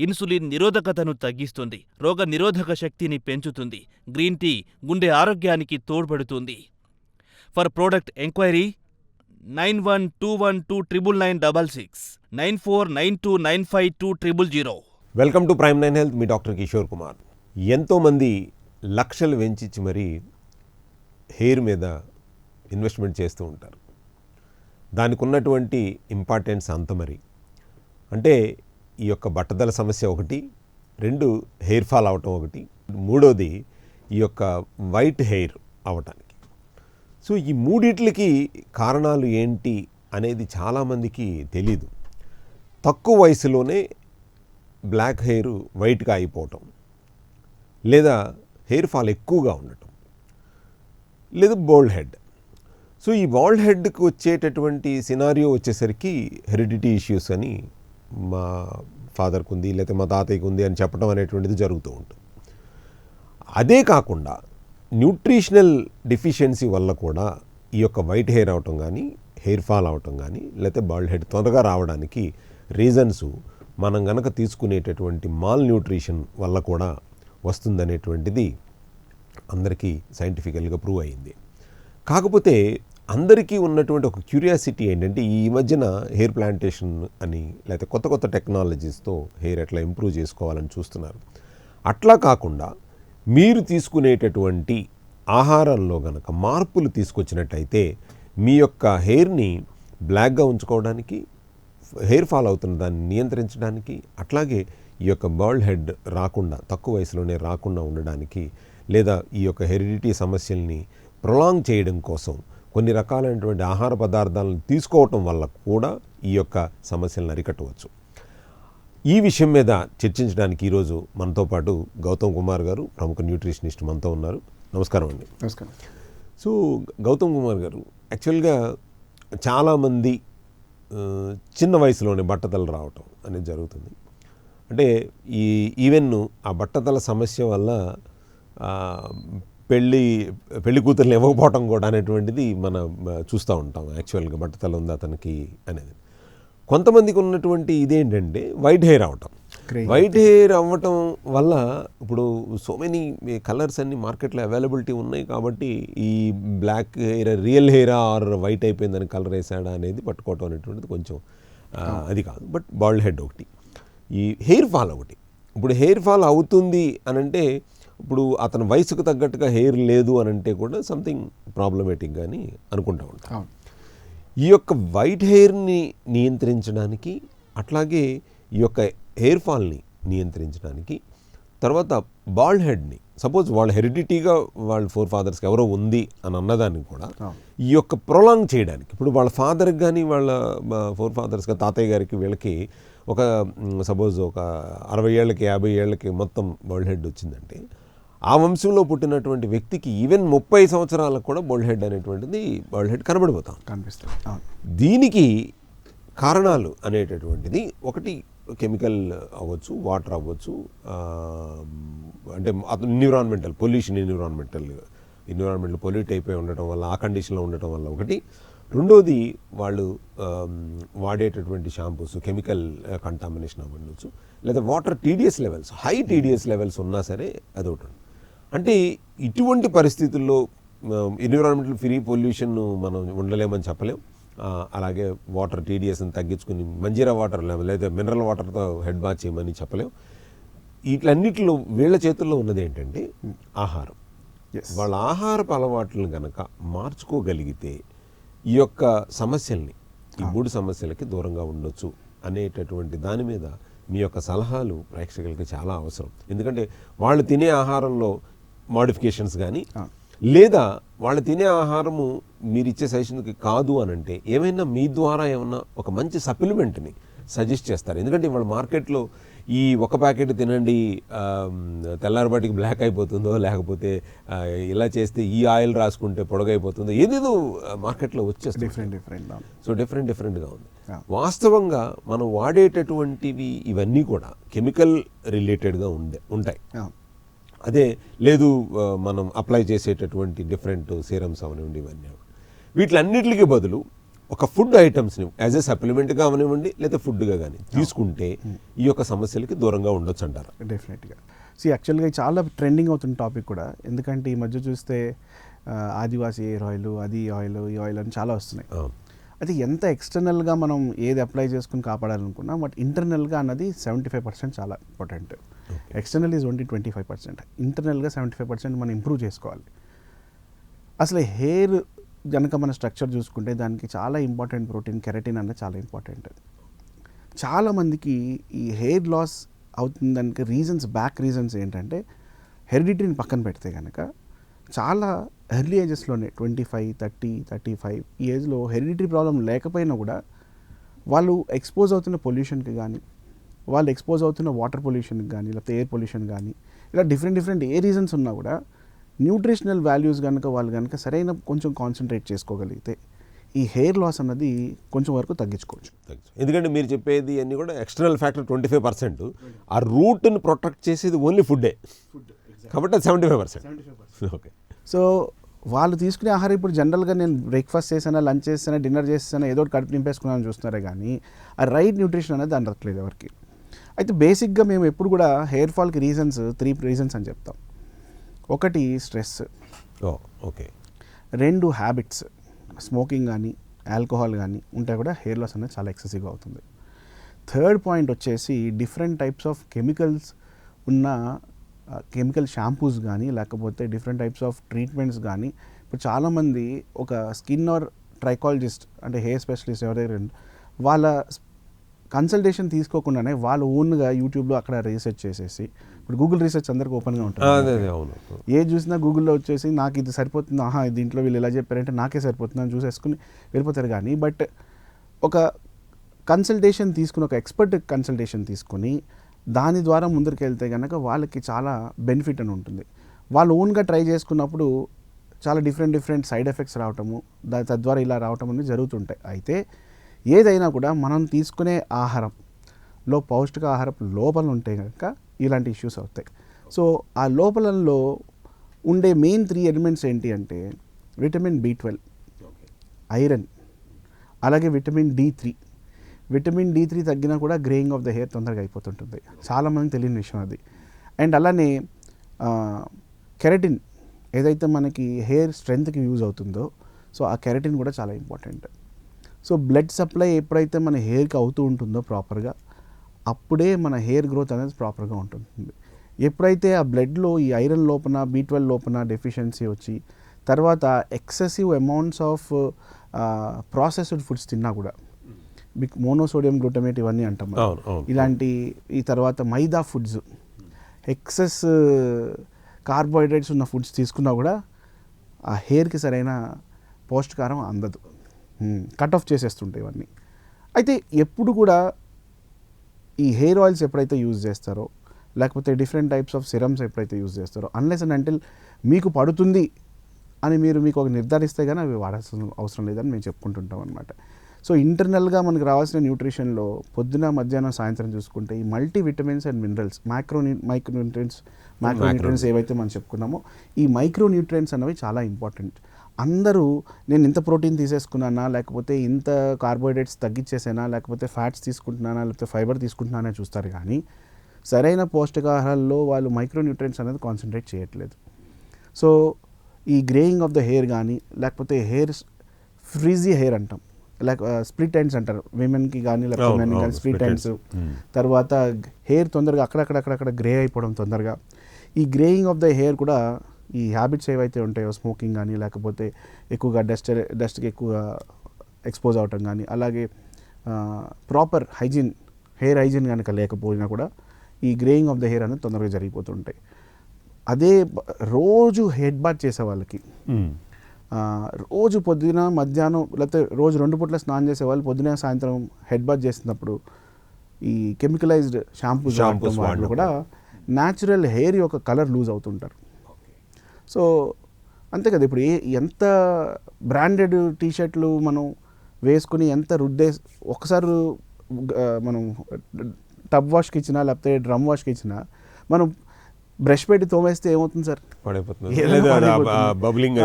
Insulin నిరోధకతను తగ్గిస్తుంది రోగ నిరోధక శక్తిని పెంచుతుంది గ్రీన్ టీ గుండె ఆరోగ్యానికి తోడ్పడుతుంది. For product enquiry nine one two one two triple nine double six nine four nine two nine five two triple zero. Welcome to prime nine health me doctor Kishore Kumar. ఎంతోమంది లక్షలు వెంచిచ్చి మరీ హెయిర్ మీద investment చేస్తూ ఉంటారు. దానికి ఉన్నటువంటి ఇంపార్టెన్స్ అంత మరి. అంటే ఈ యొక్క బట్టదల సమస్య ఒకటి రెండు హెయిర్ ఫాల్ అవటం ఒకటి మూడోది ఈ యొక్క వైట్ హెయిర్ అవటానికి. సో ఈ మూడిట్లకి కారణాలు ఏంటి అనేది చాలామందికి తెలీదు. తక్కువ వయసులోనే బ్లాక్ హెయిర్ వైట్గా అయిపోవటం లేదా హెయిర్ ఫాల్ ఎక్కువగా ఉండటం లేదా బోల్డ్ హెడ్. సో ఈ బాల్డ్ హెడ్కి వచ్చేటటువంటి సినారియో వచ్చేసరికి హెరిడిటీ ఇష్యూస్ అని మా ఫాదర్కి ఉంది లేకపోతే మా తాతయ్యకి ఉంది అని చెప్పడం అనేటువంటిది జరుగుతూ ఉంటుంది. అదే కాకుండా న్యూట్రిషనల్ డిఫిషియన్సీ వల్ల కూడా ఈ యొక్క వైట్ హెయిర్ అవటం కానీ హెయిర్ ఫాల్ అవటం కానీ లేకపోతే బాల్డ్ హెడ్ త్వరగా రావడానికి రీజన్స్ మనం గనక తీసుకునేటటువంటి మాల్ న్యూట్రిషన్ వల్ల కూడా వస్తుందనేటువంటిది అందరికీ సైంటిఫికల్గా ప్రూవ్ అయింది. కాకపోతే అందరికీ ఉన్నటువంటి ఒక క్యూరియాసిటీ ఏంటంటే ఈ మధ్యన హెయిర్ ప్లాంటేషన్ అని లేకపోతే కొత్త కొత్త టెక్నాలజీస్తో హెయిర్ ఎట్లా ఇంప్రూవ్ చేసుకోవాలని చూస్తున్నారు. అట్లా కాకుండా మీరు తీసుకునేటటువంటి ఆహారంలో గనక మార్పులు తీసుకొచ్చినట్టయితే మీ యొక్క హెయిర్ని బ్లాక్గా ఉంచుకోవడానికి హెయిర్ ఫాల్ అవుతున్న దాన్ని నియంత్రించడానికి అట్లాగే ఈ యొక్క బర్ల్డ్ హెడ్ రాకుండా తక్కువ వయసులోనే రాకుండా ఉండడానికి లేదా ఈ యొక్క హెరిడిటీ సమస్యల్ని ప్రొలాంగ్ చేయడం కోసం కొన్ని రకాలైనటువంటి ఆహార పదార్థాలను తీసుకోవటం వల్ల కూడా ఈ యొక్క సమస్యలను అరికట్టవచ్చు. ఈ విషయం మీద చర్చించడానికి ఈరోజు మనతో పాటు గౌతమ్ కుమార్ గారు ప్రముఖ న్యూట్రిషనిస్ట్ మనతో ఉన్నారు. నమస్కారం అండి. నమస్కారం. సో గౌతమ్ కుమార్ గారు యాక్చువల్గా చాలామంది చిన్న వయసులోనే బట్టతలు రావటం అనేది జరుగుతుంది. అంటే ఈ ఈవెన్ ఆ బట్టతల సమస్య వల్ల పెళ్ళి పెళ్ళి కూతుర్లు ఇవ్వకపోవటం కూడా అనేటువంటిది మనం చూస్తూ ఉంటాం యాక్చువల్గా బట్టతల ఉంది అతనికి అనేది. కొంతమందికి ఉన్నటువంటి ఇదేంటంటే వైట్ హెయిర్ అవటం. వైట్ హెయిర్ అవ్వటం వల్ల ఇప్పుడు సో మెనీ కలర్స్ అన్ని మార్కెట్లో అవైలబిలిటీ ఉన్నాయి కాబట్టి ఈ black hair real hair or white అయిపోయిందని కలర్ వేసాడా అనేది పట్టుకోవటం అనేటువంటిది కొంచెం అది కాదు. బట్ బాల్డ్ హెడ్ ఒకటి. ఈ హెయిర్ ఫాల్ ఒకటి. ఇప్పుడు హెయిర్ ఫాల్ అవుతుంది అని అంటే ఇప్పుడు అతని వయసుకు తగ్గట్టుగా హెయిర్ లేదు అని అంటే కూడా సంథింగ్ ప్రాబ్లమేటిక్ కానీ అనుకుంటా ఉంటాం ఈ యొక్క వైట్ హెయిర్ని నియంత్రించడానికి అట్లాగే ఈ యొక్క హెయిర్ ఫాల్ని నియంత్రించడానికి తర్వాత బాల్డ్ హెడ్ని సపోజ్ వాళ్ళ హెరిడిటీగా వాళ్ళ ఫోర్ ఫాదర్స్కి ఎవరో ఉంది అని అన్నదాన్ని కూడా. ఈ యొక్క ప్రొలాంగ్ చేయడానికి ఇప్పుడు వాళ్ళ ఫాదర్కి కానీ వాళ్ళ ఫోర్ ఫాదర్స్గా తాతయ్య గారికి వీళ్ళకి ఒక సపోజ్ ఒక అరవై ఏళ్ళకి యాభై ఏళ్ళకి మొత్తం బోల్డ్ హెడ్ వచ్చిందంటే ఆ వంశంలో పుట్టినటువంటి వ్యక్తికి ఈవెన్ ముప్పై సంవత్సరాలకు కూడా బోల్డ్ హెడ్ అనేటువంటిది బోల్డ్ హెడ్ కనబడిపోతాం. కనిపిస్తుంది. దీనికి కారణాలు అనేటటువంటిది ఒకటి కెమికల్ అవ్వచ్చు వాటర్ అవ్వచ్చు అంటే environmental pollution environmental environment pollute అయిపోయి ఉండటం వల్ల ఆ కండిషన్లో ఉండటం వల్ల ఒకటి. రెండోది వాళ్ళు వాడేటటువంటి షాంపూస్ కెమికల్ కంటామినేషన్ అవ్వచ్చు. లేదా water TDS levels high TDS levels ఉన్నా సరే అదొకటి. అంటే ఇటువంటి పరిస్థితుల్లో ఎన్విరాన్మెంటల్ ఫ్రీ పొల్యూషన్ మనం ఉండలేమని చెప్పలేం. అలాగే వాటర్ టీడీఎస్ని తగ్గించుకుని మంజీరా వాటర్ లేదా మినరల్ వాటర్తో హెడ్ బాత్ చేయమని చెప్పలేం. వీటన్నిటిలో వీళ్ళ చేతుల్లో ఉన్నది ఏంటంటే ఆహారం. Yes. వాళ్ళ ఆహారపు అలవాట్లను కనుక మార్చుకోగలిగితే ఈ యొక్క సమస్యల్ని ఈ మూడు సమస్యలకి దూరంగా ఉండొచ్చు అనేటటువంటి దాని మీద మీ యొక్క సలహాలు ప్రేక్షకులకి చాలా అవసరం. ఎందుకంటే వాళ్ళు తినే ఆహారంలో మాడిఫికేషన్స్ కానీ. లేదా వాళ్ళు తినే ఆహారము మీరు ఇచ్చే సజెషన్కి కాదు అని అంటే ఏమైనా మీ ద్వారా ఏమన్నా ఒక మంచి సప్లిమెంట్ని సజెస్ట్ చేస్తారు. ఎందుకంటే ఇవాళ మార్కెట్లో ఈ ఒక ప్యాకెట్ తినండి ఆ, తెల్లారిపాటికి బ్లాక్ అయిపోతుందో లేకపోతే ఇలా చేస్తే ఈ ఆయిల్ రాసుకుంటే పొడగైపోతుందో ఏదేదో మార్కెట్లో వచ్చేస్తుంది. డిఫరెంట్ డిఫరెంట్ సో డిఫరెంట్ డిఫరెంట్గా ఉంది. వాస్తవంగా మనం వాడేటటువంటివి ఇవన్నీ కూడా కెమికల్ రిలేటెడ్గా ఉండే ఉంటాయి. అదే లేదు మనం అప్లై చేసేటటువంటి డిఫరెంట్ సీరమ్స్ అవనివ్వండి ఇవన్నీ వీటిలన్నిటికీ బదులు ఒక ఫుడ్ ఐటమ్స్ని యాజ్ ఎ సప్లిమెంట్ కావనివ్వండి లేదా ఫుడ్గా కానీ తీసుకుంటే ఈ యొక్క సమస్యలకి దూరంగా ఉండొచ్చు అంటారు డెఫినెట్గా సి యాక్చువల్గా చాలా ట్రెండింగ్ అవుతున్న టాపిక్ కూడా. ఎందుకంటే ఈ మధ్య చూస్తే ఆదివాసీ ఎయిర్ ఆయిల్ అది ఆయిల్ ఈ ఆయిల్ అని చాలా వస్తున్నాయి. అయితే ఎంత ఎక్స్టర్నల్గా మనం ఏది అప్లై చేసుకుని కాపాడాలనుకున్నా బట్ ఇంటర్నల్గా అన్నది సెవెంటీ ఫైవ్ పర్సెంట్ చాలా important external is only twenty five percent ఇంటర్నల్గా సెవెంటీ ఫైవ్ పర్సెంట్ మనం ఇంప్రూవ్ చేసుకోవాలి. అసలు హెయిర్ కనుక మన స్ట్రక్చర్ చూసుకుంటే దానికి చాలా ఇంపార్టెంట్ ప్రోటీన్ కెరటిన్ అనేది చాలా ఇంపార్టెంట్ చాలామందికి ఈ హెయిర్ లాస్ అవుతుందానికి రీజన్స్ బ్యాక్ రీజన్స్ ఏంటంటే హెరిడిటరీని పక్కన పెడితే కనుక చాలా early ఏజెస్లోనే twenty five thirty thirty five ఈ ఏజ్లో హెరిడిటరీ ప్రాబ్లం లేకపోయినా కూడా వాళ్ళు ఎక్స్పోజ్ అవుతున్న పొల్యూషన్కి కానీ వాళ్ళు ఎక్స్పోజ్ అవుతున్న వాటర్ పొల్యూషన్కి కానీ లేకపోతే ఎయిర్ పొల్యూషన్ కానీ ఇలా డిఫరెంట్ డిఫరెంట్ ఏ రీజన్స్ ఉన్నా కూడా న్యూట్రిషనల్ వాల్యూస్ కనుక వాళ్ళు కనుక సరైన కొంచెం కాన్సన్ట్రేట్ చేసుకోగలిగితే ఈ హెయిర్ లాస్ అన్నది కొంచెం వరకు తగ్గించుకోవచ్చు. ఎందుకంటే మీరు చెప్పేది అన్ని కూడా external factor twenty five percent ఆ రూట్ని ప్రొటెక్ట్ చేసేది ఓన్లీ ఫుడ్డే కాబట్టి అది seventy five percent okay so వాళ్ళు తీసుకునే ఆహారం ఇప్పుడు జనరల్గా నేను బ్రేక్ఫాస్ట్ చేసానా లంచ్ చేసానా డిన్నర్ చేసానా ఏదో ఒకటి కడుపు నింపేసుకున్నాను చూస్తున్నారే కానీ ఆ రైట్ న్యూట్రిషన్ అనేది అందట్లేదు ఎవరికి. అయితే బేసిక్గా మేము ఎప్పుడు కూడా హెయిర్ ఫాల్కి రీజన్స్ త్రీ రీజన్స్ అని చెప్తాం. ఒకటి స్ట్రెస్. ఓకే. రెండు హ్యాబిట్స్. స్మోకింగ్ కానీ ఆల్కహాల్ కానీ ఉంటే కూడా హెయిర్ లాస్ అనేది చాలా ఎక్సెసివ్గా అవుతుంది. థర్డ్ పాయింట్ వచ్చేసి డిఫరెంట్ టైప్స్ ఆఫ్ కెమికల్స్ ఉన్న కెమికల్ షాంపూస్ కానీ లేకపోతే డిఫరెంట్ టైప్స్ ఆఫ్ ట్రీట్మెంట్స్ కానీ ఇప్పుడు చాలామంది ఒక స్కిన్ ఆర్ ట్రైకాలజిస్ట్ అంటే హెయిర్ స్పెషలిస్ట్ ఎవరైనా వాళ్ళ కన్సల్టేషన్ తీసుకోకుండానే వాళ్ళు ఓన్గా యూట్యూబ్లో అక్కడ రీసెర్చ్ చేసేసి ఇప్పుడు గూగుల్ రీసెర్చ్ అందరికి ఓపెన్గా ఉంటుంది. ఏ చూసినా గూగుల్లో వచ్చేసి నాకు ఇది సరిపోతుంది? ఆహా దీంట్లో వీళ్ళు ఎలా చెప్పారంటే నాకే సరిపోతుంది? అని చూసేసుకుని వెళ్ళిపోతారు కానీ బట్ ఒక కన్సల్టేషన్ తీసుకుని ఒక ఎక్స్పర్ట్ కన్సల్టేషన్ తీసుకుని దాని ద్వారా ముందరికి వెళ్తే కనుక వాళ్ళకి చాలా బెనిఫిట్ అని ఉంటుంది. వాళ్ళు ఓన్గా ట్రై చేసుకున్నప్పుడు చాలా డిఫరెంట్ డిఫరెంట్ సైడ్ ఎఫెక్ట్స్ రావటము తద్వారా ఇలా రావటం అనేది జరుగుతుంటాయి. అయితే ఏదైనా కూడా మనం తీసుకునే ఆహారంలో పౌష్టికాహారపు లోపలు ఉంటే కనుక ఇలాంటి ఇష్యూస్ అవుతాయి. సో ఆ లోపలలో ఉండే మెయిన్ త్రీ ఎలిమెంట్స్ ఏంటి అంటే విటమిన్ బి ట్వెల్వ్ ఐరన్ అలాగే vitamin D three vitamin D three తగ్గినా కూడా గ్రేయింగ్ ఆఫ్ ద హెయిర్ తొందరగా అయిపోతుంటుంది. చాలామంది తెలియని విషయం అది. అండ్ అలానే కెరటిన్ ఏదైతే మనకి హెయిర్ స్ట్రెంత్కి యూజ్ అవుతుందో సో ఆ కెరటిన్ కూడా చాలా ఇంపార్టెంట్ సో బ్లడ్ సప్లై ఎప్పుడైతే మన హెయిర్కి అవుతూ ఉంటుందో ప్రాపర్గా అప్పుడే మన హెయిర్ గ్రోత్ అనేది ప్రాపర్గా ఉంటుంది ఎప్పుడైతే ఆ బ్లడ్లో ఈ ఐరన్ లోపల బీ ట్వెల్వ్ లోపల డెఫిషియన్సీ వచ్చి తర్వాత excessive amounts of processed foods తిన్నా కూడా బిక్ మోనోసోడియం గ్లూటమేట్ ఇవన్నీ అంటాం. ఇలాంటి ఈ తర్వాత మైదా ఫుడ్స్ ఎక్సెస్ కార్బోహైడ్రేట్స్ ఉన్న ఫుడ్స్ తీసుకున్నా కూడా ఆ హెయిర్కి సరైన పౌష్టికారం అందదు. కట్ ఆఫ్ చేసేస్తుంటాయి ఇవన్నీ. అయితే ఎప్పుడు కూడా ఈ హెయిర్ ఆయిల్స్ ఎప్పుడైతే యూజ్ చేస్తారో లేకపోతే డిఫరెంట్ టైప్స్ ఆఫ్ సిరమ్స్ ఎప్పుడైతే యూజ్ చేస్తారో అన్లెస్ అండ్ అంటిల్ మీకు పడుతుంది అని మీరు మీకు ఒక నిర్ధారిస్తే కానీ అవి వాడాల్సిన అవసరం లేదని మేము చెప్పుకుంటుంటాం అనమాట సో ఇంటర్నల్గా మనకు రావాల్సిన న్యూట్రిషన్లో పొద్దున మధ్యాహ్నం సాయంత్రం చూసుకుంటే ఈ multivitamins and minerals micro micronutrients micronutrients ఏవైతే మనం చెప్పుకున్నామో ఈ మైక్రో న్యూట్రియన్స్ అనేవి చాలా ఇంపార్టెంట్ అందరూ నేను ఇంత ప్రోటీన్ తీసేసుకున్నానా లేకపోతే ఇంత కార్బోహైడ్రేట్స్ తగ్గించేసానా లేకపోతే ఫ్యాట్స్ తీసుకుంటున్నానా లేకపోతే ఫైబర్ తీసుకుంటున్నానా చూస్తారు కానీ సరైన పౌష్టికాహారాల్లో వాళ్ళు మైక్రో న్యూట్రియన్స్ అనేది కాన్సన్ట్రేట్ చేయట్లేదు. సో ఈ గ్రేయింగ్ ఆఫ్ ద హెయిర్ కానీ లేకపోతే హెయిర్ ఫ్రీజీ హెయిర్ అంటాం. లైక్ స్ప్లిట్ ఎండ్స్ అంటారు. విమెన్కి కానీ లేకపోతే మెన్ కానీ స్ప్లిట్ ఎండ్స్. తర్వాత హెయిర్ తొందరగా అక్కడక్కడక్కడక్కడ గ్రే అయిపోవడం తొందరగా. ఈ గ్రేయింగ్ ఆఫ్ ద హెయిర్ కూడా ఈ హ్యాబిట్స్ ఏవైతే ఉంటాయో స్మోకింగ్ కానీ లేకపోతే ఎక్కువగా డస్ట్ డస్ట్కి ఎక్కువగా ఎక్స్పోజ్ అవటం కానీ అలాగే ప్రాపర్ హైజీన్ హెయిర్ హైజీన్ కనుక లేకపోయినా కూడా ఈ గ్రేయింగ్ ఆఫ్ ద హెయిర్ అనేది తొందరగా జరిగిపోతుంటాయి. అదే రోజు హెడ్ బాత్ చేసే వాళ్ళకి రోజు పొద్దున మధ్యాహ్నం లేకపోతే రోజు రెండు పూట్ల స్నానం చేసే వాళ్ళు పొద్దున సాయంత్రం హెడ్ బాత్ చేసినప్పుడు ఈ కెమికలైజ్డ్ షాంపూస్ వాడటం వాళ్ళు. కూడా న్యాచురల్ హెయిర్ యొక్క కలర్ లూజ్ అవుతుంటారు. సో అంతే కదా. ఇప్పుడు ఏ ఎంత బ్రాండెడ్ టీషర్ట్లు మనం వేసుకుని ఎంత రుద్దే ఒకసారి మనం టబ్ వాష్కి ఇచ్చినా లేకపోతే డ్రమ్ వాష్కి ఇచ్చినా మనం బ్రష్ పెట్టి తోమేస్తే ఏమవుతుంది సార్? బబ్లింగ్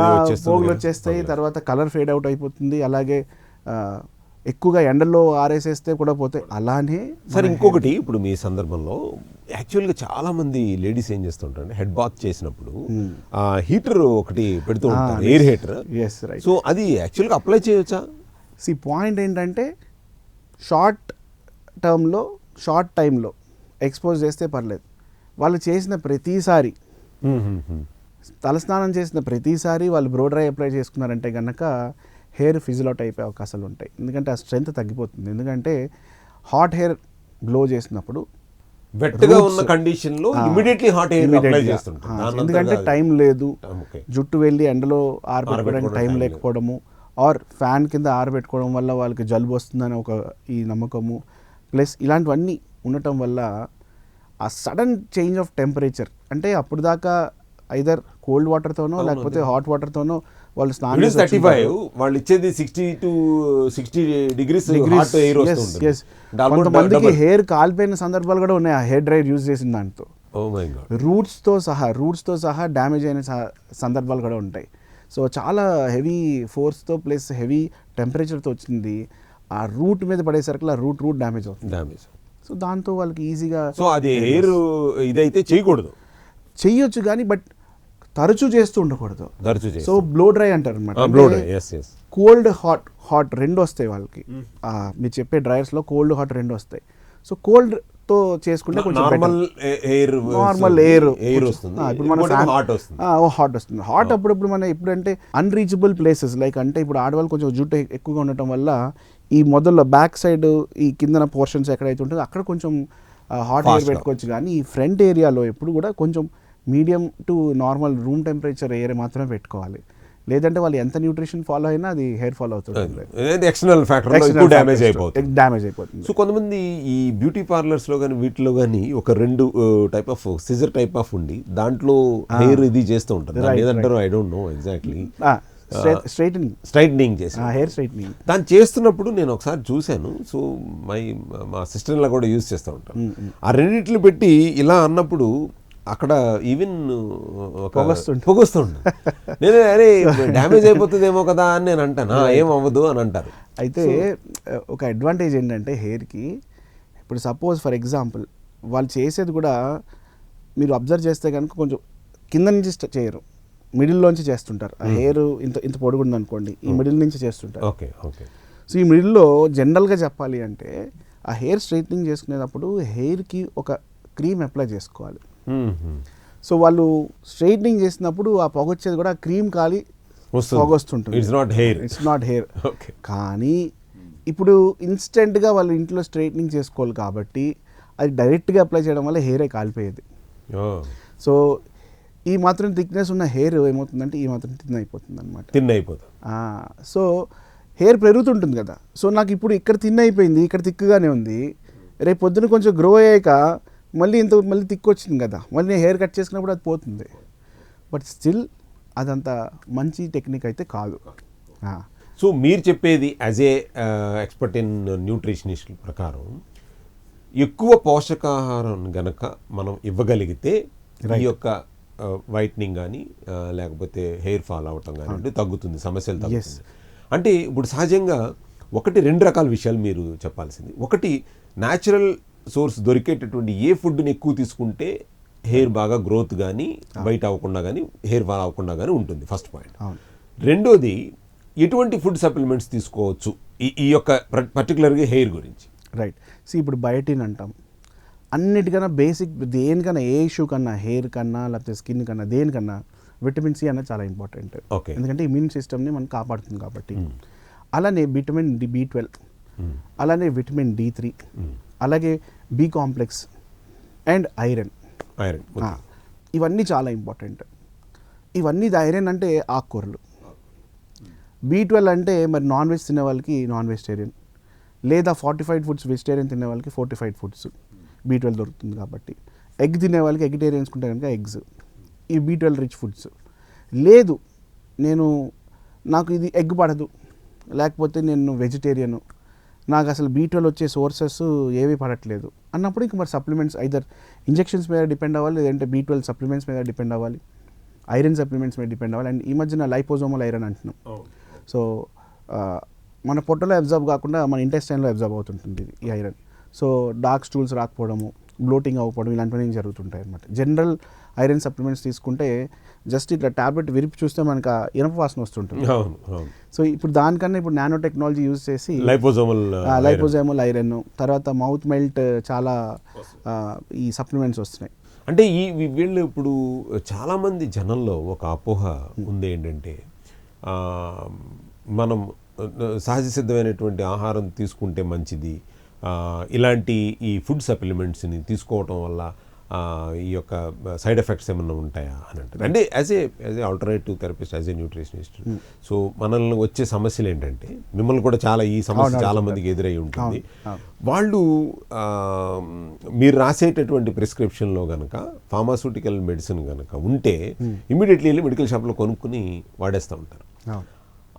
పోగులు. వచ్చేస్తాయి. తర్వాత కలర్ ఫేడ్ అవుట్ అయిపోతుంది అలాగే ఎక్కువగా ఎండల్లో ఆరేసేస్తే కూడా పోతాయి. అలానే సార్ ఇంకొకటి ఇప్పుడు మీ సందర్భంలో యాక్చువల్గా చాలా మంది లేడీస్ ఏం చేస్తుంటారు హెడ్ బాత్ చేసినప్పుడు ఆ హీటర్ ఒకటి పెడుతూ ఉంటారు ఎయిర్ హీటర్. సో అది యాక్చువల్గా అప్లై చేయొచ్చా? సి పాయింట్ ఏంటంటే షార్ట్ టర్మ్లో షార్ట్ టైంలో ఎక్స్పోజ్ చేస్తే పర్లేదు. వాళ్ళు చేసిన ప్రతిసారి తలస్నానం చేసిన ప్రతిసారి వాళ్ళు బ్రో డ్రై అప్లై చేసుకున్నారంటే కనుక హెయిర్ ఫిజిల్ అవుట్ అయిపోయే అవకాశాలు ఉంటాయి. ఎందుకంటే ఆ స్ట్రెంత్ తగ్గిపోతుంది. ఎందుకంటే హాట్ హెయిర్ గ్లో చేసినప్పుడు వెట్గా. ఉన్న కండిషన్లో ఇమీడియట్లీ హాట్ ఎయిర్ అప్లై దాని ఎందుకంటే టైం లేదు జుట్టు వెళ్ళి ఎండలో ఆరబెట్టుకోవడానికి ఆరబెట్టుకోవడం టైం. లేకపోవడము ఆర్ ఫ్యాన్ కింద ఆరబెట్టుకోవడం వల్ల వాళ్ళకి జలుబు వస్తుందని ఒక ఈ నమ్మకము ప్లస్ ఇలాంటివన్నీ ఉండటం వల్ల ఆ సడన్ చేంజ్ ఆఫ్ టెంపరేచర్ అంటే అప్పుడు దాకా ఐదర్ కోల్డ్ వాటర్తోనో లేకపోతే. హాట్ వాటర్తోనో వాళ్ళు స్నానం థర్టీ. ఫైవ్ వాళ్ళు ఇచ్చేది sixty to sixty degrees yes. కొంతమందికి హెయిర్ కాలిపోయిన సందర్భాలు కూడా ఉన్నాయి. ఆ హెయిర్ డ్రైర్ యూజ్ చేసిన దాంతో గాడ్ రూట్స్తో సహా రూట్స్తో సహా డ్యామేజ్ అయిన సందర్భాలు కూడా ఉంటాయి. సో చాలా హెవీ ఫోర్స్తో ప్లస్ హెవీ టెంపరేచర్తో వచ్చింది. ఆ రూట్ మీద పడేసరికి ఆ రూట్ రూట్ డ్యామేజ్ అవుతుంది. డ్యామేజ్ సో దాంతో వాళ్ళకి ఈజీగా సో అది ఎయిర్ ఇదైతే చేయకూడదు. చెయ్యొచ్చు కానీ బట్ తరచూ చేస్తూ ఉండకూడదు. తరచూ సో బ్లో డ్రై అంటారు బ్లో అనమాట కోల్డ్ హాట్ హాట్ రెండు వస్తాయి వాళ్ళకి. ఆ, మీరు చెప్పే డ్రైయర్స్లో కోల్డ్ హాట్ రెండు వస్తాయి. సో కోల్డ్తో చేసుకుంటే కొంచెం normal air normal air air వస్తుంది. ఇప్పుడు మన హాట్ వస్తుంది. హాట్ వస్తుంది. హాట్ అప్పుడప్పుడు మన ఎప్పుడంటే అన్రీచబుల్ ప్లేసెస్ లైక్ అంటే ఇప్పుడు ఆడవాళ్ళు కొంచెం జుట్టు ఎక్కువగా ఉండటం వల్ల ఈ మొదల్లో బ్యాక్ సైడ్ ఈ కిందన పోర్షన్స్ ఎక్కడైతే ఉంటుందో అక్కడ కొంచెం హాట్ ఎయిర్. పెట్టుకోవచ్చు. కానీ ఈ ఫ్రంట్ ఏరియాలో ఎప్పుడు కూడా కొంచెం medium to normal room temperature air మాత్రమే పెట్టుకోవాలి. లేదంటే వాళ్ళు ఎంత న్యూట్రిషన్ ఫాలో అయినా అది హెయిర్ ఫాలో అవుతుంది ఎక్స్టర్నల్ ఫ్యాక్టర్ ఎక్కువ డ్యామేజ్ అయిపోతుంది. డ్యామేజ్ అయిపోతుంది. సో కొంతమంది ఈ బ్యూటీ పార్లర్స్లో కానీ వీటిలో కానీ ఒక రెండు type of scissor type of ఉండి దాంట్లో హెయిర్ ఇది చేస్తూ ఉంటారు. ఏదంటారో I don't know exactly straightening straightening చేసి. హెయిర్ స్ట్రైట్నింగ్ దాన్ని చేస్తున్నప్పుడు నేను ఒకసారి చూశాను. సో మై మా సిస్టర్ ఇలా కూడా యూజ్ చేస్తూ ఉంటాను ఆ రెండిట్లు పెట్టి ఇలా అన్నప్పుడు అక్కడ ఈవెన్ పొగొస్తుంది. పొగొస్తుంది నేను అరే డ్యామేజ్ అయిపోతుందేమో కదా అని నేను అంటాను. "ఆ, ఏం అవ్వదు అని అంటారు. అయితే ఒక అడ్వాంటేజ్ ఏంటంటే హెయిర్కి ఇప్పుడు సపోజ్ ఫర్ ఎగ్జాంపుల్ వాళ్ళు చేసేది కూడా మీరు అబ్జర్వ్ చేస్తే కనుక కొంచెం కింద నుంచి చేయరు. మిడిల్లోంచి చేస్తుంటారు. ఆ హెయిర్ ఇంత ఇంత పొడుగుంది అనుకోండి ఈ మిడిల్ నుంచి చేస్తుంటారు. ఓకే ఓకే సో ఈ మిడిల్లో జనరల్గా చెప్పాలి అంటే ఆ హెయిర్ స్ట్రైట్నింగ్ చేసుకునేటప్పుడు హెయిర్కి ఒక క్రీమ్ అప్లై చేసుకోవాలి. సో వాళ్ళు స్ట్రైట్నింగ్ చేసినప్పుడు ఆ పొగ వచ్చేది కూడా క్రీమ్ కాలి. పొగ వస్తుంటుంది. It's not hair. It's not hair okay కానీ ఇప్పుడు ఇన్స్టెంట్గా వాళ్ళు ఇంట్లో స్ట్రైట్నింగ్ చేసుకోవాలి కాబట్టి అది డైరెక్ట్గా అప్లై చేయడం వల్ల హెయిరే కాలిపోయేది. సో ఈ మాత్రం థిక్నెస్ ఉన్న హెయిర్ ఏమవుతుందంటే ఈ మాత్రం తిన్ అయిపోతుంది అనమాట తిన్ అయిపోతుంది సో హెయిర్ పెరుగుతుంటుంది కదా. సో నాకు ఇప్పుడు ఇక్కడ తిన్ అయిపోయింది ఇక్కడ తిక్కుగానే ఉంది. రేపు పొద్దున కొంచెం గ్రో అయ్యాక మళ్ళీ ఇంత మళ్ళీ తిక్కు వచ్చింది కదా. మళ్ళీ నేను హెయిర్ కట్ చేసుకున్నప్పుడు అది పోతుంది. బట్ స్టిల్ అదంత మంచి టెక్నిక్ అయితే కాదు. సో మీరు చెప్పేది as a expert in nutritionist ప్రకారం ఎక్కువ పోషకాహారం గనక మనం ఇవ్వగలిగితే ఈ యొక్క వైట్నింగ్ కానీ లేకపోతే హెయిర్ ఫాల్ అవటం కానీ తగ్గుతుంది సమస్యలు తగ్గుతుంది. అంటే ఇప్పుడు సహజంగా ఒకటి రెండు రకాల విషయాలు మీరు చెప్పాల్సింది. ఒకటి న్యాచురల్ సోర్స్ దొరికేటటువంటి ఏ ఫుడ్ని ఎక్కువ తీసుకుంటే హెయిర్ బాగా గ్రోత్ కానీ బయట అవ్వకుండా కానీ హెయిర్ ఫాల్ అవ్వకుండా కానీ ఉంటుంది ఫస్ట్ పాయింట్. అవును. రెండోది ఎటువంటి ఫుడ్ సప్లిమెంట్స్ తీసుకోవచ్చు? ఈ ఈ యొక్క పర్టికులర్గా హెయిర్ గురించి. రైట్. సి ఇప్పుడు బయోటిన్ అంటాం. అన్నిటికన్నా బేసిక్ దేనికన్నా ఏ ఇష్యూ కన్నా హెయిర్ కన్నా లేకపోతే స్కిన్ కన్నా దేనికన్నా విటమిన్ సి అన్నది చాలా ఇంపార్టెంట్. Okay. ఎందుకంటే ఇమ్యూన్ సిస్టమ్ని మనం కాపాడుతుంది కాబట్టి. అలానే విటమిన్ డి బి ట్వెల్వ్. అలానే విటమిన్ డి త్రీ. అలాగే B complex and iron iron ఇవన్నీ చాలా ఇంపార్టెంట్ ఇవన్నీ ఐరన్ అంటే ఆకుకూరలు. బీ ట్వెల్వ్ అంటే మరి నాన్ వెజ్ తినే వాళ్ళకి నాన్ వెజిటేరియన్ లేదా ఫార్టిఫైడ్ ఫుడ్స్ వెజిటేరియన్ తినే వాళ్ళకి ఫోర్టిఫైడ్ ఫుడ్స్ బీ ట్వెల్వ్ దొరుకుతుంది కాబట్టి. ఎగ్ తినే వాళ్ళకి ఎగిటేరియన్స్ కుంటే కనుక ఎగ్స్ ఈ బీ ట్వెల్వ్ రిచ్ ఫుడ్స్ లేదు నేను నాకు ఇది ఎగ్ పడదు. లేకపోతే నేను వెజిటేరియను నాకు అసలు బీ ట్వెల్వ్ వచ్చే సోర్సెస్ ఏవి పడట్లేదు. అన్నప్పుడు ఇంక మరి సప్లిమెంట్స్ ఐదర్ ఇంజెక్షన్స్ మీద డిపెండ్ అవ్వాలి లేదంటే బీ ట్వెల్వ్ సప్లిమెంట్స్ మీద డిపెండ్ అవ్వాలి ఐరన్ సప్లిమెంట్స్ మీద డిపెండ్ అవ్వాలి అండ్ ఈ మధ్యన లైపోజోమల్ ఐరన్ అంటున్నాం. సో మన పొట్టలో అబ్జర్వ్ కాకుండా మన ఇంటెస్టైన్లో అబ్జర్వ్ అవుతుంటుంది ఈ ఐరన్ సో డార్క్ స్టూల్స్ రాకపోవడము బ్లోటింగ్ అవ్వకపోవడం ఇలాంటివన్నీ జరుగుతుంటాయి అనమాట జనరల్ ఐరన్ సప్లిమెంట్స్ తీసుకుంటే జస్ట్ ఇట్లా టాబ్లెట్ విరిపి చూస్తే మనకు ఇనప వాసన వస్తుంటుంది. సో ఇప్పుడు దానికన్నా ఇప్పుడు నానో టెక్నాలజీ యూజ్ చేసి లైపోజోమల్ లైపోజైమల్ ఐరన్ తర్వాత మౌత్ మెల్ట్ చాలా ఈ సప్లిమెంట్స్ వస్తున్నాయి. అంటే ఈ వీళ్ళు ఇప్పుడు చాలామంది జనంలో ఒక అపోహ ఉంది ఏంటంటే మనం సహజ సిద్ధమైనటువంటి ఆహారం తీసుకుంటే మంచిది ఇలాంటి ఈ ఫుడ్ సప్లిమెంట్స్ని తీసుకోవటం వల్ల ఈ యొక్క సైడ్ ఎఫెక్ట్స్ ఏమన్నా ఉంటాయా అని అంటారు. అంటే as a as a alternative therapist as a nutritionist so మనల్ని వచ్చే సమస్యలు ఏంటంటే మిమ్మల్ని కూడా చాలా ఈ సమస్య చాలా మందికి ఎదురై ఉంటుంది. వాళ్ళు మీరు రాసేటటువంటి ప్రిస్క్రిప్షన్లో కనుక ఫార్మాస్యూటికల్ మెడిసిన్ కనుక ఉంటే ఇమీడియట్లీ వెళ్ళి మెడికల్ షాప్లో కొనుక్కుని వాడేస్తూ ఉంటారు.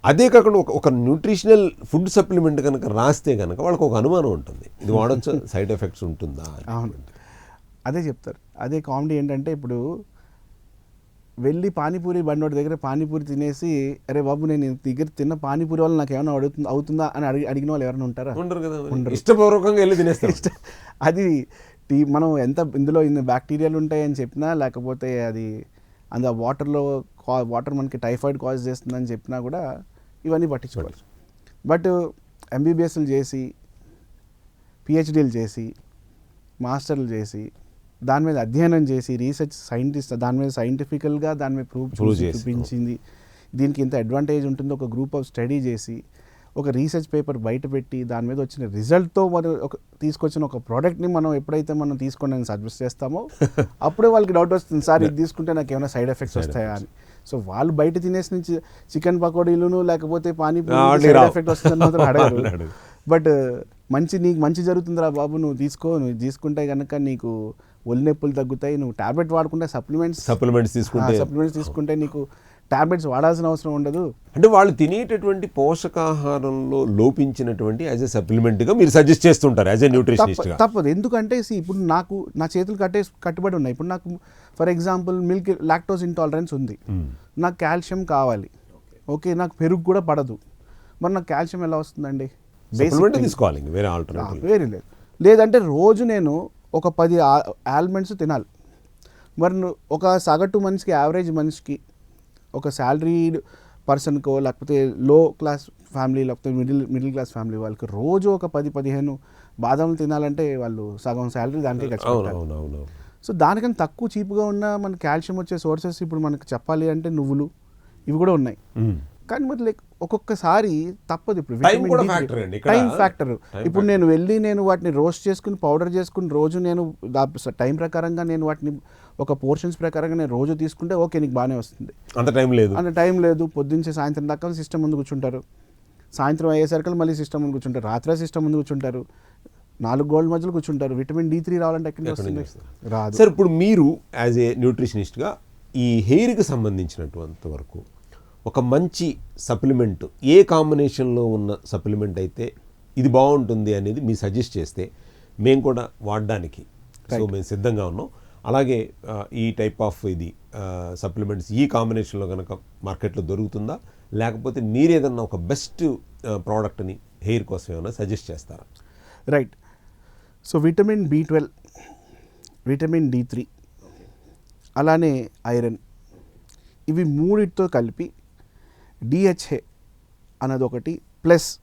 అదే కాకుండా ఒక ఒక న్యూట్రిషనల్ ఫుడ్ సప్లిమెంట్ కనుక రాస్తే కనుక వాళ్ళకి ఒక అనుమానం ఉంటుంది. ఇది వాడొచ్చు? సైడ్ ఎఫెక్ట్స్ ఉంటుందా. అవును. అదే చెప్తారు. అదే కామెడీ ఏంటంటే ఇప్పుడు వెళ్ళి పానీపూరి బండోడి దగ్గర పానీపూరి తినేసి అరే బాబు నేను దగ్గర తిన్న పానీపూరి వల్ల నాకు ఏమైనా అడుగుతుంది అవుతుందా? అని అడిగి అడిగిన వాళ్ళు ఎవరైనా ఉంటారా? ఉండరు కదా మరి. ఇష్టపూర్వకంగా వెళ్ళి తినేస్తారు. అది టీ మనం ఎంత ఇందులో ఇన్ని బ్యాక్టీరియాలు ఉంటాయని చెప్పినా లేకపోతే అది అందు ఆ వాటర్లో కా వాటర్ మనకి టైఫాయిడ్ కాజ్ చేస్తుందని చెప్పినా కూడా ఇవన్నీ పట్టించుకోవాలి. బట్ ఎంబీబీఎస్లు చేసి పిహెచ్డీలు చేసి మాస్టర్లు చేసి దాని మీద అధ్యయనం చేసి రీసెర్చ్ సైంటిస్ట్ దాని మీద సైంటిఫికల్గా దాని మీద ప్రూఫ్ చూపించింది. దీనికి ఇంత అడ్వాంటేజ్ ఉంటుందో. ఒక గ్రూప్ ఆఫ్ స్టడీ చేసి ఒక రీసెర్చ్ పేపర్ బయట పెట్టి దాని మీద వచ్చిన రిజల్ట్తో మనం ఒక తీసుకొచ్చిన ఒక ప్రోడక్ట్ని మనం ఎప్పుడైతే మనం తీసుకొని సజెస్ట్ చేస్తామో అప్పుడే వాళ్ళకి డౌట్ వస్తుంది సార్ ఇది తీసుకుంటే నాకు ఏమైనా సైడ్ ఎఫెక్ట్స్ వస్తాయా? అని. సో వాళ్ళు బయట తినేసి నుంచి చికెన్ పకోడీలును లేకపోతే పానీపూరి. ఎఫెక్ట్ వస్తుందని మాత్రం అడగరు. బట్ మంచి నీకు మంచి జరుగుతుందిరా బాబు నువ్వు తీసుకో నువ్వు తీసుకుంటే కనుక నీకు ఒళ్ళు నొప్పులు తగ్గుతాయి నువ్వు టాబ్లెట్ వాడుకుంటే సప్లిమెంట్స్ సప్లిమెంట్స్ తీసుకుంటే సప్లిమెంట్స్ తీసుకుంటే నీకు టాబ్లెట్స్ వాడాల్సిన అవసరం ఉండదు. అంటే వాళ్ళు తినేటటువంటి పోషకాహారంలో లోపించినటువంటి యాజ్ ఎ సప్లిమెంట్గా మీరు సజెస్ట్ చేస్తుంటారు యాజ్ ఎ తప్ప న్యూట్రిషనిస్ట్గా తప్పదు. ఎందుకంటే ఇప్పుడు నాకు నా చేతులు కట్టే కట్టుబడి ఉన్నాయి. ఇప్పుడు నాకు for example milk lactose intolerance ఉంది. నాకు కాల్షియం కావాలి. ఓకే నాకు పెరుగు కూడా పడదు. మరి నాకు కాల్షియం ఎలా వస్తుందండి? తీసుకోవాలి వేరే ఆల్టర్నేటివ్ వేరే లేదు. లేదంటే రోజు నేను ఒక పది ఆల్మండ్స్ తినాలి. మరి ఒక సగటు మనిషికి యావరేజ్ మనిషికి ఒక శాలరీడ్ పర్సన్కో లేకపోతే లో క్లాస్ ఫ్యామిలీ లేకపోతే మిడిల్ మిడిల్ క్లాస్ ఫ్యామిలీ వాళ్ళకి రోజు ఒక పది పదిహేను బాదాములు తినాలంటే వాళ్ళు సగం శాలరీ దానికే ఖర్చు సో దానికన్నా తక్కువ చీప్గా ఉన్న మన కాల్షియం వచ్చే సోర్సెస్ ఇప్పుడు మనకి చెప్పాలి అంటే నువ్వులు ఇవి కూడా ఉన్నాయి. కానీ మరి లైక్ ఒక్కొక్కసారి తప్పదు ఇప్పుడు. టైం ఫ్యాక్టర్ ఇప్పుడు నేను వెళ్ళి నేను వాటిని రోస్ట్ చేసుకుని పౌడర్ చేసుకుని రోజు నేను టైం ప్రకారంగా నేను వాటిని ఒక పోర్షన్స్ ప్రకారంగా నేను రోజు తీసుకుంటే ఓకే నీకు బాగానే వస్తుంది. అంత టైం లేదు. అంత టైం లేదు. పొద్దున్నే సాయంత్రం దాకా సిస్టమ్ ముందు కూర్చుంటారు. సాయంత్రం అయ్యేసరికి మళ్ళీ సిస్టమ్ ముందు కూర్చుంటారు. రాత్రి సిస్టమ్ ముందు కూర్చుంటారు. నాలుగు గోల్డ్ మధ్యలో కూర్చుంటారు. విటమిన్ డి త్రీ రావాలంటే ఎక్కడి వస్తుంది? రాదు. సార్ ఇప్పుడు మీరు యాజ్ ఏ న్యూట్రిషనిస్ట్గా ఈ హెయిర్కి సంబంధించినటువంటి వరకు ఒక మంచి సప్లిమెంట్ ఏ కాంబినేషన్లో ఉన్న సప్లిమెంట్ అయితే ఇది బాగుంటుంది అనేది మీ సజెస్ట్ చేస్తే మేము కూడా వాడడానికి. సో మేము సిద్ధంగా ఉన్నాం. అలాగే ఈ టైప్ ఆఫ్ ఇది సప్లిమెంట్స్ ఈ కాంబినేషన్లో కనుక మార్కెట్లో దొరుకుతుందా? లేకపోతే మీరు ఏదన్నా ఒక బెస్ట్ ప్రోడక్ట్ని హెయిర్ కోసం ఏమైనా సజెస్ట్ చేస్తారా? Right so vitamin B twelve vitamin D three అలానే ఐరన్ ఇవి మూడిటితో కలిపి డిహెచ్ఏ అన్నది ఒకటి plus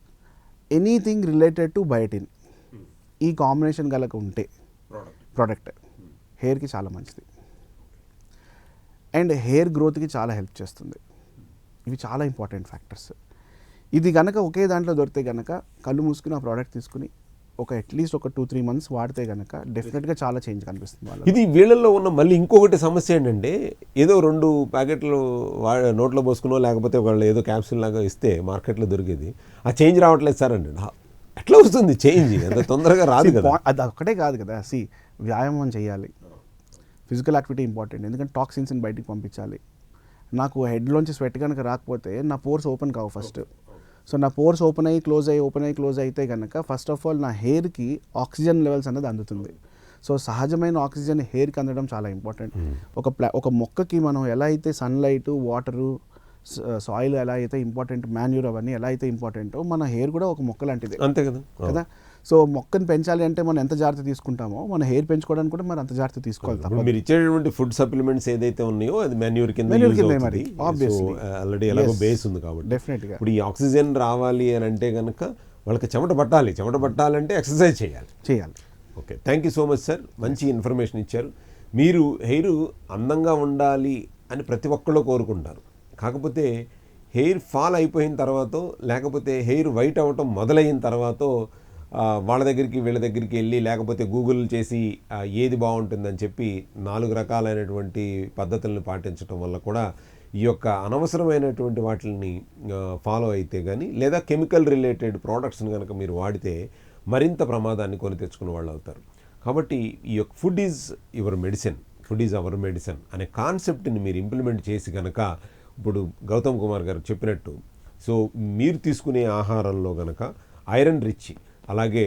anything related to biotin. ఈ కాంబినేషన్ కనుక ఉంటే ప్రోడక్ట్. హెయిర్కి చాలా మంచిది. అండ్ హెయిర్ గ్రోత్కి చాలా హెల్ప్ చేస్తుంది. ఇవి చాలా ఇంపార్టెంట్ ఫ్యాక్టర్స్. ఇది కనుక ఒకే దాంట్లో దొరికితే కనుక కళ్ళు మూసుకుని ఆ ప్రోడక్ట్ తీసుకుని ఒక అట్లీస్ట్ ఒక టూ త్రీ మంత్స్ వాడితే కనుక డెఫినెట్గా చాలా చేంజ్ కనిపిస్తుంది ఇది వీళ్ళల్లో ఉన్న మళ్ళీ ఇంకొకటి సమస్య ఏంటంటే ఏదో రెండు ప్యాకెట్లు వా నోట్లో పోసుకునో లేకపోతే వాళ్ళు ఏదో క్యాప్సూల్ లాగా ఇస్తే మార్కెట్లో దొరికేది ఆ చేంజ్ రావట్లేదు సార్ అండి. ఎట్లా వస్తుంది చేంజ్ అంత తొందరగా రాదు కదా. అది ఒక్కటే కాదు కదా. సి వ్యాయామం చేయాలి. ఫిజికల్ యాక్టివిటీ ఇంపార్టెంట్ ఎందుకంటే టాక్సిన్స్ని బయటికి పంపించాలి. నాకు హెడ్లోంచి స్వెట్ కనుక రాకపోతే నా పోర్స్ ఓపెన్ కావు ఫస్ట్ సో నా పోర్స్ ఓపెన్ అయ్యి క్లోజ్ అయ్యి ఓపెన్ అయ్యి క్లోజ్ అయితే కనుక ఫస్ట్ ఆఫ్ ఆల్ నా హెయిర్కి ఆక్సిజన్ లెవెల్స్ అనేది అందుతుంది. సో సహజమైన ఆక్సిజన్ హెయిర్కి అందడం చాలా ఇంపార్టెంట్ ఒక ప్లా ఒక మొక్కకి మనం ఎలా అయితే సన్లైట్ వాటరు సాయిల్ ఎలా అయితే ఇంపార్టెంట్ మాన్యూర్ అవన్నీ ఎలా అయితే ఇంపార్టెంటో మన హెయిర్ కూడా ఒక మొక్క లాంటిదే. అంతే కదా? కదా? సో మొక్కను పెంచాలి అంటే మనం ఎంత జాగ్రత్త తీసుకుంటామో మన హెయిర్ పెంచుకోవడానికి కూడా మరి అంత జాగ్రత్త తీసుకోవాలి మీరు ఇచ్చేటువంటి ఫుడ్ సప్లిమెంట్స్ ఏదైతే ఉన్నాయో అది మెన్యూర్ కింద మరి. ఆల్రెడీ ఎలాగో Yes. బేస్ ఉంది కాబట్టి. Definitely. గా. ఇప్పుడు ఈ ఆక్సిజన్ రావాలి అని అంటే కనుక వాళ్ళకి చెమట పట్టాలి. చెమట పట్టాలంటే ఎక్సర్సైజ్ చేయాలి. చేయాలి. Okay thank you so much sir మంచి ఇన్ఫర్మేషన్ ఇచ్చారు. మీరు హెయిర్ అందంగా ఉండాలి అని ప్రతి ఒక్కళ్ళు కోరుకుంటారు. కాకపోతే హెయిర్ ఫాల్ అయిపోయిన తర్వాత లేకపోతే హెయిర్ వైట్ అవ్వటం మొదలైన తర్వాత వాళ్ళ దగ్గరికి వీళ్ళ దగ్గరికి వెళ్ళి లేకపోతే గూగుల్ చేసి ఏది బాగుంటుందని చెప్పి నాలుగు రకాలైనటువంటి పద్ధతులను పాటించడం వల్ల కూడా ఈ యొక్క అనవసరమైనటువంటి వాటిని ఫాలో అయితే కానీ లేదా కెమికల్ రిలేటెడ్ ప్రోడక్ట్స్ని కనుక మీరు వాడితే మరింత ప్రమాదాన్ని కొని తెచ్చుకున్న వాళ్ళు అవుతారు. కాబట్టి ఈ యొక్క food is your medicine food is our medicine అనే కాన్సెప్ట్ని మీరు ఇంప్లిమెంట్ చేసి కనుక ఇప్పుడు గౌతమ్ కుమార్ గారు చెప్పినట్టు సో మీరు తీసుకునే ఆహారంలో గనక ఐరన్ రిచ్ అలాగే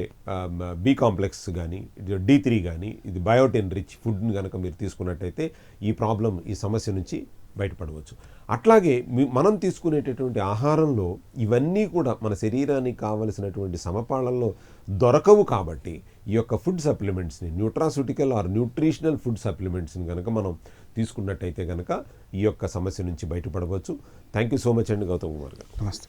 బి కాంప్లెక్స్ కానీ డి త్రీ కానీ ఇది బయోటిన్ రిచ్ ఫుడ్ని కనుక మీరు తీసుకున్నట్టయితే ఈ ప్రాబ్లం ఈ సమస్య నుంచి బయటపడవచ్చు. అట్లాగే మనం తీసుకునేటటువంటి ఆహారంలో ఇవన్నీ కూడా మన శరీరానికి కావలసినటువంటి సమపాళల్లో దొరకవు కాబట్టి ఈ యొక్క ఫుడ్ సప్లిమెంట్స్ని న్యూట్రాసూటికల్ ఆర్ న్యూట్రిషనల్ ఫుడ్ సప్లిమెంట్స్ని కనుక మనం తీసుకున్నట్టయితే కనుక ఈ యొక్క సమస్య నుంచి బయటపడవచ్చు. థ్యాంక్ యూ సో మచ్ అండి గౌతమ్ కుమార్ గారు. నమస్తే.